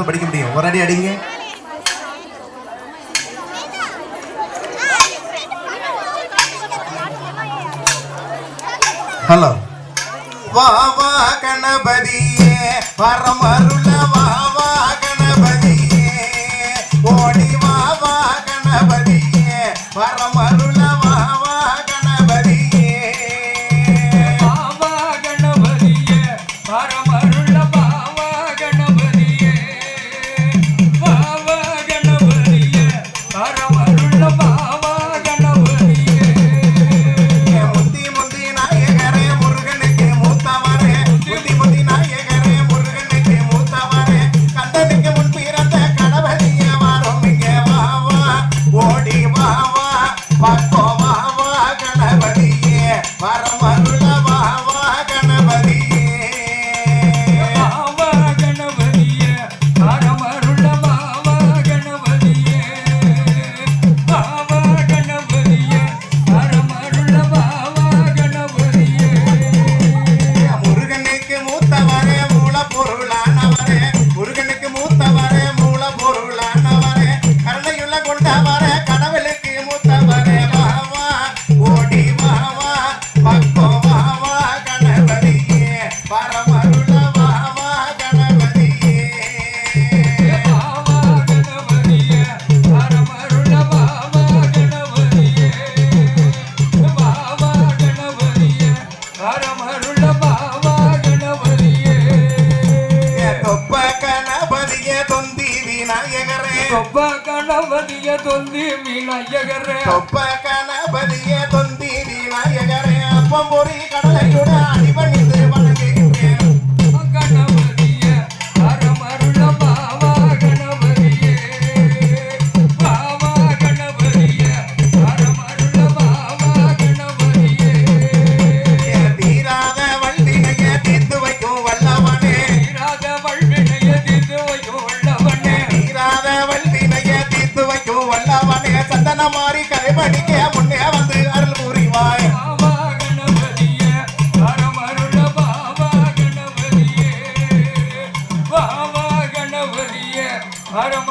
தான் படிக்க முடியும். ஒரு அடி அடிங்க. ஹலோ வா வா கணபதியே. வரம் அருள வா வா கணபதியே. ஓடி வா வா கணபதியே. வரம் அருள வா வா கணபதியே. Bye. தொப்ப கணபதிய தொந்தி விநாயகரே. தொப்ப கணபதிய தொந்தி அப்பம்பொறி கடலையுட அடிபணிந்து வணங்குகிறேன் வல்லவனே. சந்தன மாறி கரைபடிக்க ஹரம